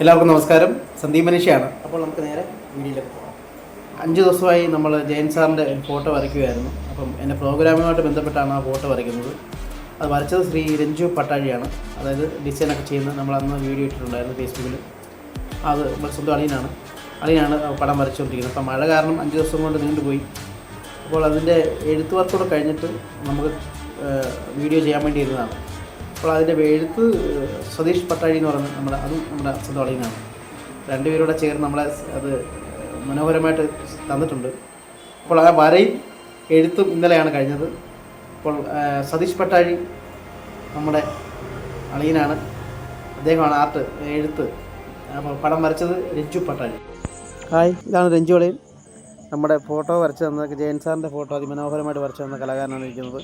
എല്ലാവർക്കും നമസ്കാരം. സന്ദീപ് മനീഷയാണ് അപ്പോൾ നമുക്ക് നേരെ വീഡിയോയിലേക്ക് പോകാം. അഞ്ച് ദിവസമായി നമ്മൾ ജയൻ സാറിന്റെ ഫോട്ടോ വരയ്ക്കുകയായിരുന്നു. അപ്പം എന്റെ പ്രോഗ്രാമുമായിട്ട് ബന്ധപ്പെട്ടാണ് ആ ഫോട്ടോ വരയ്ക്കുന്നത്. അത് വരച്ചത് ശ്രീ രഞ്ജു പട്ടാഴിയാണ്. അതായത് ഡിസൈനൊക്കെ ചെയ്യുന്ന നമ്മൾ അന്ന് വീഡിയോ ഇട്ടിട്ടുണ്ടായിരുന്നു ഫേസ്ബുക്കിൽ. അത് സ്വന്തം അളിയനാണ്. അളിയനാണ് പടം വരച്ചുകൊണ്ടിരിക്കുന്നത്. അപ്പം മഴ കാരണം അഞ്ച് ദിവസം കൊണ്ട് നീണ്ടുപോയി അപ്പോൾ അതിന്റെ എഴുത്ത് വർക്കൂടെ കഴിഞ്ഞിട്ട് നമുക്ക് വീഡിയോ ചെയ്യാൻ വേണ്ടി ഇരുന്നതാണ്. അപ്പോൾ അതിന്റെ എഴുത്ത് സതീഷ് പട്ടാഴി എന്ന് പറയുന്നത് നമ്മുടെ അതും നമ്മുടെ സ്വന്തം രണ്ടുപേരോടെ ചേർന്ന് നമ്മളെ അത് മനോഹരമായിട്ട് തന്നിട്ടുണ്ട്. അപ്പോൾ ആ വരയും എഴുത്തും ഇന്നലെയാണ് കഴിഞ്ഞത്. അപ്പോൾ സതീഷ് പട്ടാഴി നമ്മുടെ അളിയനാണ്. അദ്ദേഹമാണ് ആർട്ട് എഴുത്ത് അപ്പോൾ പടം വരച്ചത് രഞ്ജു പട്ടാഴി. ഹായ് ഇതാണ് രഞ്ജു അളിയൻ. നമ്മുടെ ഫോട്ടോ വരച്ച് തന്ന ജയൻ സാറിന്റെ ഫോട്ടോ അതിമനോഹരമായിട്ട് വരച്ച് തന്ന കലാകാരനാണ് ഇരിക്കുന്നത്.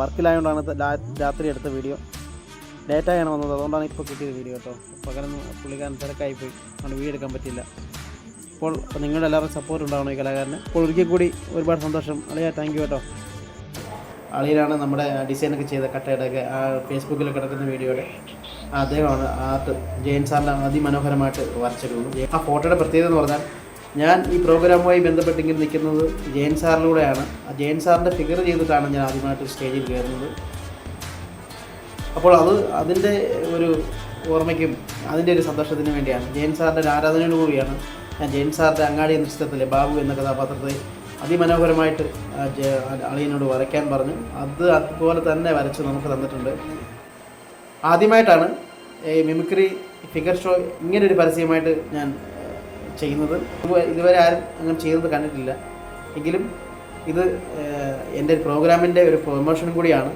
വർക്കിലായതുകൊണ്ടാണ് രാത്രി എടുത്ത വീഡിയോ. ലേറ്റായാണ് വന്നത്. അതുകൊണ്ടാണ് ഇപ്പോൾ കിട്ടിയത് വീഡിയോ കേട്ടോ പകരം പുള്ളിക്കാരൻ തിരക്കായി പോയി. അതുകൊണ്ട് വീഡിയോ എടുക്കാൻ പറ്റില്ല അപ്പോൾ നിങ്ങളുടെ എല്ലാവരും സപ്പോർട്ട് ഉണ്ടാവണം ഈ കലാകാരന്. അപ്പോൾ ഒരിക്കൽ കൂടി ഒരുപാട് സന്തോഷം. അളിയ താങ്ക് യു കേട്ടോ അളിയിലാണ് നമ്മുടെ ഡിസൈനൊക്കെ ചെയ്ത കട്ടയുടെയൊക്കെ ആ ഫേസ്ബുക്കിൽ കിടക്കുന്ന വീഡിയോയുടെ അദ്ദേഹമാണ് ആർട്ട്. ജയൻ സാറിന്റെ അതിമനോഹരമായിട്ട് വരച്ചിട്ടുള്ളത് ആ ഫോട്ടോയുടെ പ്രത്യേകത എന്ന് പറഞ്ഞാൽ ഞാൻ ഈ പ്രോഗ്രാമുമായി ബന്ധപ്പെട്ടെങ്കിൽ നിൽക്കുന്നത് ജയൻ സാറിലൂടെയാണ്. ആ ജയൻ സാറിന്റെ ഫിഗർ ചെയ്തിട്ടാണ് ഞാൻ ആദ്യമായിട്ട് സ്റ്റേജിൽ കയറുന്നത്. അപ്പോൾ അത് അതിന്റെ ഒരു ഓർമ്മയ്ക്കും അതിന്റെ ഒരു സന്തോഷത്തിന് വേണ്ടിയാണ്. ജയൻ സാറിന്റെ ഒരു ആരാധനയോട് കൂടിയാണ് ഞാൻ ജയൻ സാറിന്റെ അങ്ങാടി എന്ന ചിത്രത്തിലെ ബാബു എന്ന കഥാപാത്രത്തെ അതിമനോഹരമായിട്ട് അളിയനോട് വരയ്ക്കാൻ പറഞ്ഞു. അത് അതുപോലെ തന്നെ വരച്ച് നമുക്ക് തന്നിട്ടുണ്ട്. ആദ്യമായിട്ടാണ് ഈ മിമിക്രി ഫിഗർ ഷോ ഇങ്ങനൊരു പരസ്യമായിട്ട് ഞാൻ ചെയ്യുന്നത്. ഇതുവരെ ആരും അങ്ങനെ ചെയ്തത് കണ്ടിട്ടില്ല. എങ്കിലും ഇത് എന്റെ പ്രോഗ്രാമിന്റെ ഒരു പ്രൊമോഷനും കൂടിയാണ്.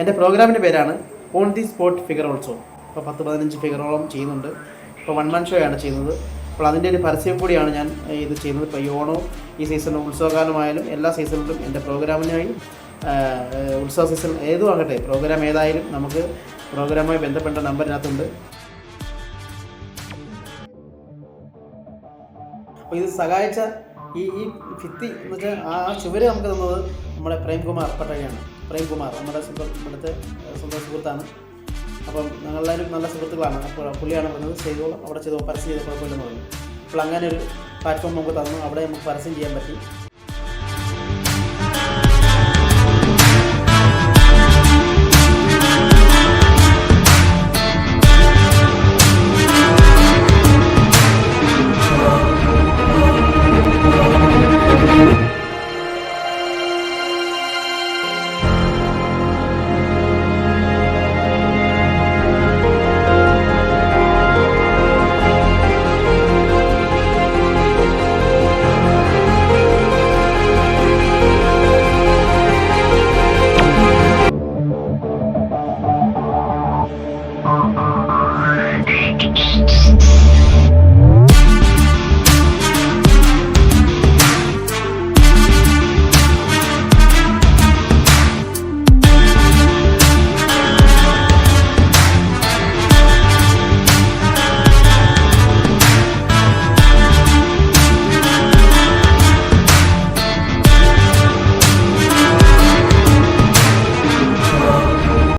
എന്റെ പ്രോഗ്രാമിന്റെ പേരാണ് on the spot figure also. ഇപ്പോൾ പത്ത് പതിനഞ്ച് ഫിഗറോളം ചെയ്യുന്നുണ്ട്. ഇപ്പോൾ വൺ മൺ ഷോ ആണ് ചെയ്യുന്നത്. അപ്പോൾ അതിന്റെ ഒരു പരസ്യം കൂടിയാണ് ഞാൻ ഇത് ചെയ്യുന്നത്. ഇപ്പോൾ ഈ ഓണവും ഈ സീസണിലും ഉത്സവകാലമായാലും എല്ലാ സീസണിലും എന്റെ പ്രോഗ്രാമിനായി ഉത്സവ സീസൺ ഏതും ആകട്ടെ പ്രോഗ്രാം ഏതായാലും നമുക്ക് പ്രോഗ്രാമുമായി ബന്ധപ്പെട്ട നമ്പറിനകത്തുണ്ട്. അപ്പോൾ ഇത് സഹായിച്ച ഈ ഈ ഭിത്തി എന്ന് വെച്ചാൽ ആ ആ ചുവര് നമുക്ക് തന്നത് നമ്മുടെ പ്രേംകുമാർ പട്ടഴിയാണ് പ്രേംകുമാർ നമ്മുടെ സുഹൃത്ത് ഇവിടുത്തെ സ്വന്തം സുഹൃത്താണ്. അപ്പം ഞങ്ങളെല്ലാവരും നല്ല സുഹൃത്തുക്കളാണ്. അപ്പോൾ പുള്ളിയാണ് പറഞ്ഞത് ചെയ്തോളാം അവിടെ ചെയ്തോ പരസ്യം ചെയ്ത കുഴപ്പമില്ലെന്ന് പറഞ്ഞു. അപ്പോൾ അങ്ങനെ ഒരു പ്ലാറ്റ്ഫോം നമുക്ക് തന്നു. അവിടെ നമുക്ക് പരസ്യം ചെയ്യാൻ പറ്റി.